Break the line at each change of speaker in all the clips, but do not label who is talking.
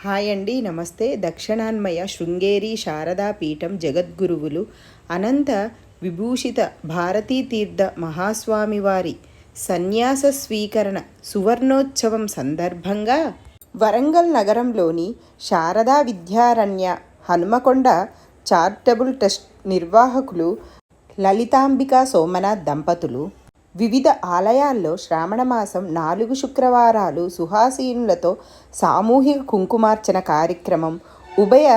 Hi అండి నమస్తే. దక్షిణాన్మయ శృంగేరి శారదా పీఠం జగద్గురువులు అనంత విభూషిత భారతీ తీర్థ మహాస్వామి వారి సన్యాస స్వీకరణ సువర్ణోత్సవం సందర్భంగా వరంగల్ నగరంలోని శారదా విద్యారణ్య హనుమకొండ చారిటబుల్ ట్రస్ట్ నిర్వాహకులు లలితాంబిక సోమనాథ్ దంపతులు వివిధ ఆలయాల్లో శ్రావణ మాసం నాలుగు శుక్రవారాలు సుహాసీనులతో సామూహిక కుంకుమార్చన కార్యక్రమం ఉభయ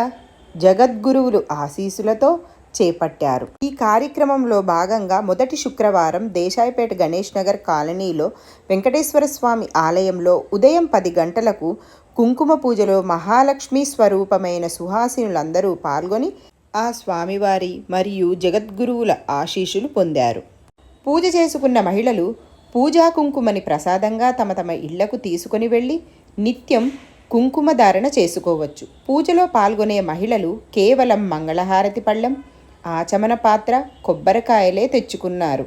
జగద్గురువులు ఆశీసులతో చేపట్టారు. ఈ కార్యక్రమంలో భాగంగా మొదటి శుక్రవారం దేశాయిపేట గణేష్ నగర్ కాలనీలో వెంకటేశ్వర స్వామి ఆలయంలో ఉదయం పది గంటలకు కుంకుమ పూజలో మహాలక్ష్మి స్వరూపమైన సుహాసినులందరూ పాల్గొని ఆ స్వామివారి మరియు జగద్గురువుల ఆశీషులు పొందారు. పూజ చేసుకున్న మహిళలు పూజా కుంకుమని ప్రసాదంగా తమ తమ ఇళ్ళకు తీసుకొని వెళ్ళి నిత్యం కుంకుమ ధారణ చేసుకోవచ్చు. పూజలో పాల్గొనే మహిళలు కేవలం మంగళహారతి పళ్ళెం ఆచమన పాత్ర కొబ్బరికాయలే తెచ్చుకున్నారు.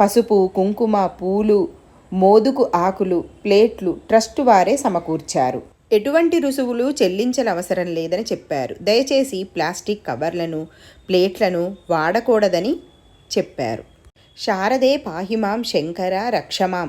పసుపు కుంకుమ పూలు మోదుకు ఆకులు ప్లేట్లు ట్రస్టు వారే సమకూర్చారు. ఎటువంటి రుసువులు చెల్లించనవసరం లేదని చెప్పారు. దయచేసి ప్లాస్టిక్ కవర్లను ప్లేట్లను వాడకూడదని చెప్పారు. శారదే పాహిమాం శంకర రక్షమాం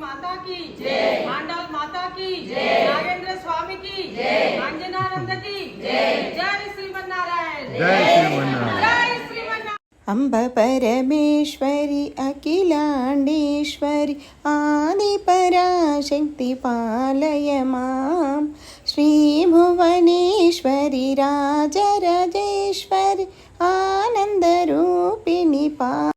माता की आंडाल माता की नागेंद्र स्वामी की अंजनानंद की जय श्रीमन्नारायण
जय श्रीमन्नारायण
जय श्रीमन्नारायण
అంబ పరమేశ్వరి అఖిలాండేశ్వరి ఆది పరాశక్తి పాలయ మాం శ్రీ భువనేశ్వరి రాజరాజేశ్వరి ఆనందరూపిణి పా